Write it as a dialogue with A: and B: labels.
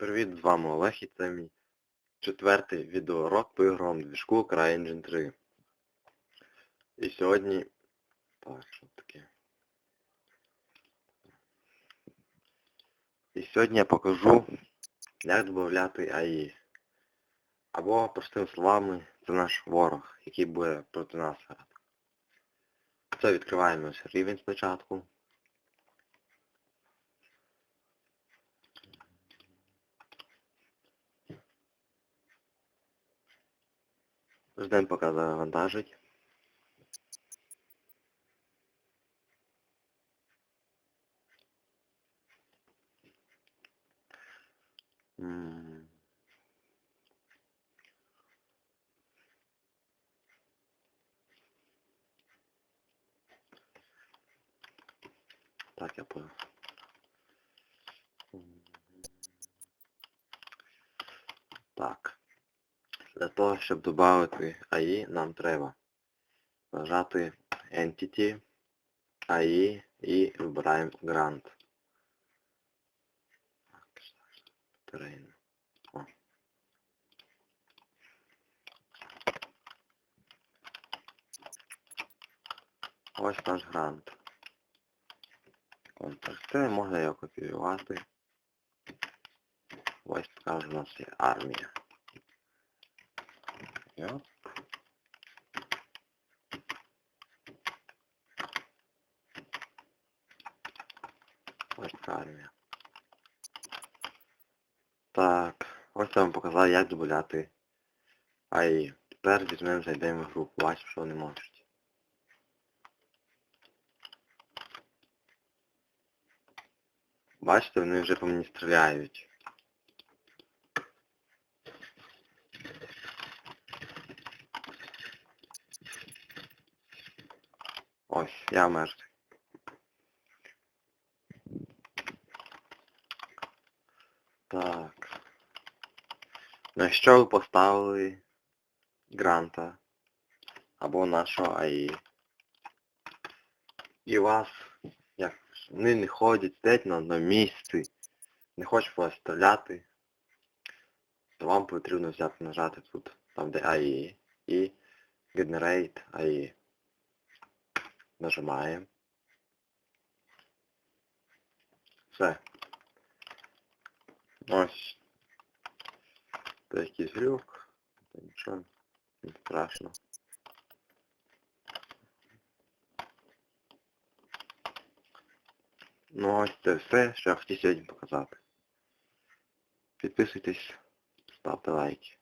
A: Привіт, з вами Олег і це мій четвертий відеоурок по ігровому движку CryEngine 3. І сьогодні... Так, що таке? І сьогодні я покажу, як додати АІ. Або, простими словами, це наш ворог, який буде проти нас грати. Це відкриваємо рівень спочатку. Ждем, пока завантажить. Так, я понял. Так. Для того, щоб додати AI, нам треба нажати Entity, AI і вибираємо Grant. Ось наш грант. Контакти, можна його копіювати. Ось така у нас є армія. Йоп. Ось армія. Так, ось я вам показав, як додати АІ. Тепер візьмемо, зайдемо в групу, бачимо, що вони можуть. Бачите, вони вже по мені стріляють. Ось, я мертвий. Так. На що ви поставили гранта або нашого АІ? І вас, як вони не ходять, стоять на одному місці, не хочуть вас стріляти, то вам потрібно взяти нажати тут, там де АІ, і Generate АІ. Нажимаємо. Все. Ось. Це якийсь глюк. Та нічого. Не страшно. Ну ось це все, що я хотів сьогодні показати. Підписуйтесь, ставте лайки.